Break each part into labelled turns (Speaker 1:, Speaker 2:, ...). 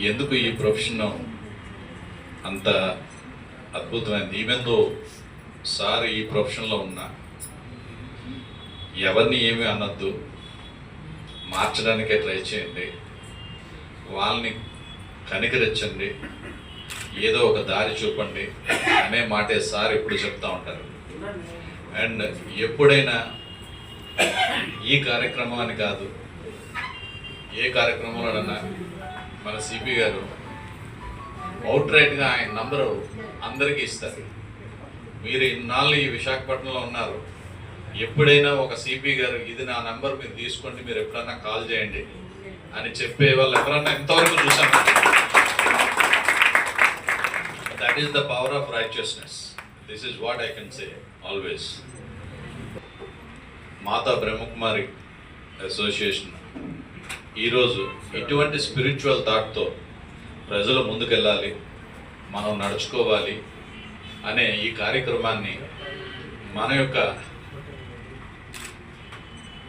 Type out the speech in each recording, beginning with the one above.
Speaker 1: ఎందుకు ఈ ప్రొఫెషన్ అంత అద్భుతమైంది? ఈవెన్ సార్ ఈ ప్రొఫెషన్లో ఉన్నా ఎవరిని ఏమి అనొద్దు. మార్చడానికే ట్రై చేయండి. వాళ్ళని కనికరించండి. ఏదో ఒక దారి చూపండి అనే మాటే సార్ ఎప్పుడు చెప్తా ఉంటారు. అండ్ ఎప్పుడైనా ఈ కార్యక్రమాన్ని కాదు ఏ కార్యక్రమంలోనన్నా మన సిపి గారు అవుట్ రైట్గా ఆయన నంబరు అందరికీ ఇస్తారు. మీరు ఇన్నాళ్ళు ఈ విశాఖపట్నంలో ఉన్నారు. ఎప్పుడైనా ఒక సిపి గారు ఇది నా నంబర్ మీరు తీసుకోండి మీరు ఎప్పుడన్నా కాల్ చేయండి అని చెప్పే వాళ్ళు ఎవరన్నా ఎంతవరకు చూసాను that is the power of righteousness this is what I can say always Mata Brahmakumari association ఈరోజు ఇటువంటి స్పిరిచువల్ థాట్తో ప్రజలు ముందుకెళ్ళాలి మనం నడుచుకోవాలి అనే ఈ కార్యక్రమాన్ని మన యొక్క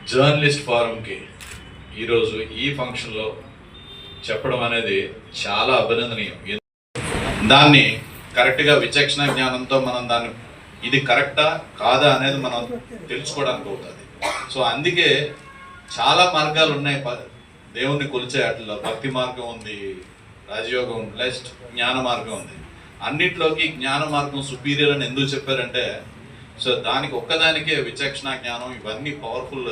Speaker 1: జర్నలిస్ట్ ఫారంకి ఈరోజు ఈ ఫంక్షన్లో చెప్పడం అనేది చాలా అభినందనీయం. దాన్ని కరెక్ట్గా విచక్షణ జ్ఞానంతో మనం దాన్ని ఇది కరెక్టా కాదా అనేది మనం తెలుసుకోవడానికి అవుతుంది సో అందుకే చాలా మార్గాలు ఉన్నాయి దేవుణ్ణి కొలిచే వాటిలో భక్తి మార్గం ఉంది రాజయోగం ప్లస్ జ్ఞాన మార్గం ఉంది. అన్నిట్లోకి జ్ఞాన మార్గం సుపీరియర్ అని ఎందుకు చెప్పారంటే సో దానికి ఒక్కదానికే విచక్షణ జ్ఞానం ఇవన్నీ పవర్ఫుల్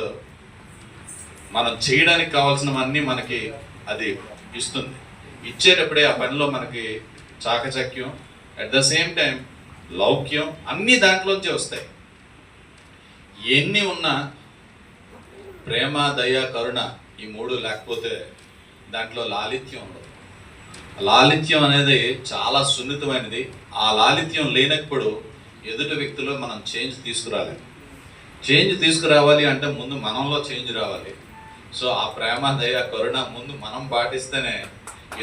Speaker 1: మనం చేయడానికి కావాల్సినవన్నీ మనకి అది ఇస్తుంది. ఇచ్చేటప్పుడే ఆ పనిలో మనకి చాకచక్యం అట్ ద సేమ్ టైం లౌక్యం అన్ని దాంట్లోంచి వస్తాయి. ఎన్ని ఉన్నా ప్రేమ దయ కరుణ ఈ మూడు లేకపోతే దాంట్లో లాలిత్యం ఉండదు. లాలిత్యం అనేది చాలా సున్నితమైనది. ఆ లాలిత్యం లేనప్పుడు ఎదుటి వ్యక్తిలో మనం చేంజ్ తీసుకురాలేము. చేంజ్ తీసుకురావాలి అంటే ముందు మనంలో చేంజ్ రావాలి. సో ఆ ప్రేమ దయ కరుణ ముందు మనం పాటిస్తేనే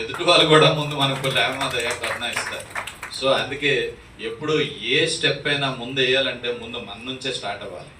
Speaker 1: ఎదుటి వాళ్ళు కూడా ముందు మనకు ప్రేమ దయ కరుణ ఇస్తారు. సో అందుకే ఎప్పుడు ఏ స్టెప్ అయినా ముందు వేయాలంటే ముందు మన నుంచే స్టార్ట్ అవ్వాలి.